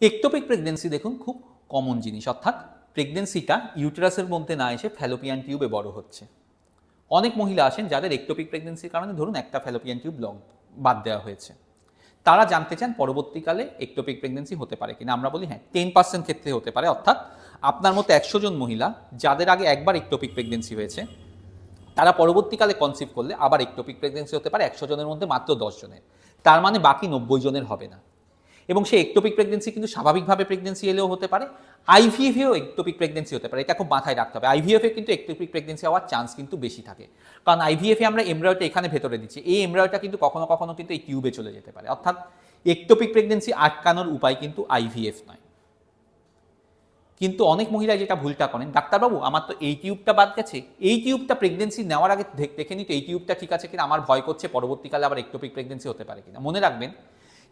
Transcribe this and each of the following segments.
Ectopic pregnancy দেখুন, খুব common জিনিস। অর্থাৎ প্রেগনেন্সিটা ইউটেরাসের মধ্যে না এসে ফ্যালোপিয়ান টিউবে বড় হচ্ছে। অনেক মহিলা আসেন যাদের একটোপিক প্রেগনেন্সির কারণে ধরুন একটা ফ্যালোপিয়ান টিউব ব্লক বাদ দেওয়া হয়েছে। তারা জানতে চান পরবর্তীকালে একটোপিক প্রেগনেন্সি হতে পারে কিনা। আমরা বলি হ্যাঁ টেন পার্সেন্ট ক্ষেত্রে হতে পারে। অর্থাৎ আপনার মতো একশো জন মহিলা যাদের আগে একবার একটোপিক প্রেগনেন্সি হয়েছে, তারা পরবর্তীকালে কনসিভ করলে আবার একটোপিক প্রেগনেন্সি হতে পারে একশো জনের মধ্যে মাত্র দশ জনের। তার মানে বাকি নব্বই জনের হবে না। এবং সেই একটোপিক প্রেগনেন্সি কিন্তু স্বাভাবিকভাবে প্রেগনেন্সি এলেও হতে পারে। আইভিএফেও একটোপিক প্রেগনেন্সি হতে পারে। এটা খুব মাথায় রাখতে হবে। আইভিএফে কিন্তু একটোপিক প্রেগনেন্সি হওয়ার চান্স কিন্তু বেশি থাকে। কারণ আইভিএফে আমরা এমব্রয়টা এখানে ভেতরে দিচ্ছি। এই এমব্রয়টা কিন্তু কখনো কখনো কিন্তু এই টিউবে চলে যেতে পারে। অর্থাৎ একটোপিক প্রেগনেন্সি আটকানোর উপায় কিন্তু আইভিএফ নয়। কিন্তু অনেক মহিলা যেটা ভুলটা করেন, ডাক্তারবাবু, আমার তো এই টিউবটা বাদ গেছে। এই টিউবটা প্রেগনেন্সি নেওয়ার আগে দেখ- নিতে এই টিউবটা ঠিক আছে কিনা? আমার ভয় করছে, পরবর্তীকালে আবার একটোপিক প্রেগনেন্সি হতে পারে কিনা? মনে রাখবেন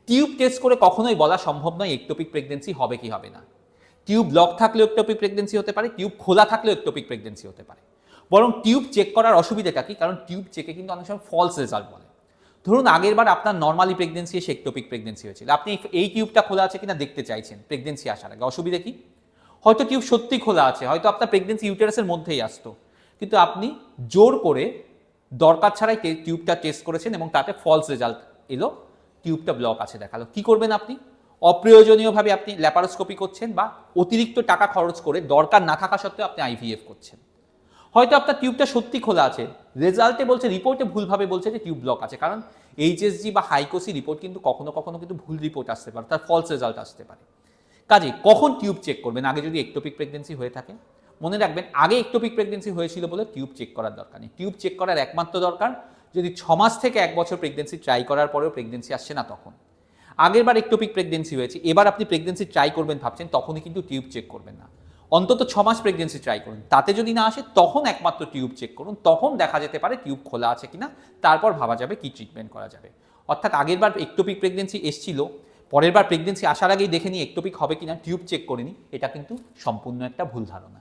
টিউব টেস্ট করে কখনোই বলা সম্ভব নয় একটোপিক প্রেগনেন্সি হবে কি হবে না। টিউব ব্লক থাকলেও একটোপিক প্রেগনেন্সি হতে পারে, টিউব খোলা থাকলেও একটোপিক প্রেগনেন্সি হতে পারে। বরং টিউব চেক করার অসুবিধাটা কি? কারণ টিউব চেকে কিন্তু অনেক সময় ফলস রেজাল্ট বলে। ধরুন আগের বার আপনার নর্মালি প্রেগনেন্সি এসে একটোপিক প্রেগনেন্সি হয়েছিল। আপনি এই- টিউবটা খোলা আছে কিনা দেখতে চাইছেন প্রেগনেন্সি আসার আগে। অসুবিধা কি? হয়তো টিউব সত্যি খোলা আছে, হয়তো আপনার প্রেগনেন্সি ইউটেরাসের মধ্যেই আসতো। কিন্তু আপনি জোর করে দরকার ছাড়াই টিউবটা টেস্ট করেছেন এবং তাতে ফলস রেজাল্ট এলো। টিউবটা ব্লক আছে দেখাল। কি করবেন আপনি? অপ্রয়োজনীয়ভাবে আপনি ল্যাপারোস্কোপি করছেন বা অতিরিক্ত টাকা খরচ করে দরকার না থাকা সত্ত্বেও আপনি আইভিএফ করছেন। হয়তো আপনার টিউবটা সত্যি খোলা আছে, রেজাল্টে বলছে, রিপোর্টে ভুলভাবে বলছে যে টিউব ব্লক আছে, কারণ এইচএসজি বা হাইকোসি রিপোর্ট কিন্তু কখনো কখনো কিন্তু ভুল রিপোর্ট আসতে পারে, তার ফলস রেজাল্ট আসতে পারে। কাজে কখন টিউব চেক করবেন? আগে যদি একটোপিক প্রেগনেন্সি হয়ে থাকে? মনে রাখবেন, আগে একটোপিক প্রেগনেন্সি হয়েছিল বলে টিউব চেক করার দরকার নেই। টিউব চেক করার একমাত্র দরকার, যদি ছ মাস থেকে এক বছর প্রেগনেন্সি ট্রাই করার পরেও প্রেগনেন্সি আসছে না তখন। আগের বার একটোপিক প্রেগনেন্সি হয়েছে, এবার আপনি প্রেগনেন্সি ট্রাই করবেন ভাবছেন, তখনই কিন্তু টিউব চেক করবেন না। অন্তত ছ মাস প্রেগনেন্সি ট্রাই করুন। তাতে যদি না আসে, তখন একমাত্র টিউব চেক করুন, তখন দেখা যেতে পারে টিউব খোলা আছে কিনা, তারপর ভাবা যাবে কি ট্রিটমেন্ট করা যাবে। অর্থাৎ আগের বার একটোপিক প্রেগনেন্সি এসছিল, পরের বার প্রেগনেন্সি আসার আগেই দেখে নিই একটোপিক হবে কিনা টিউব চেক করে নিই, এটা কিন্তু সম্পূর্ণ একটা ভুল ধারণা।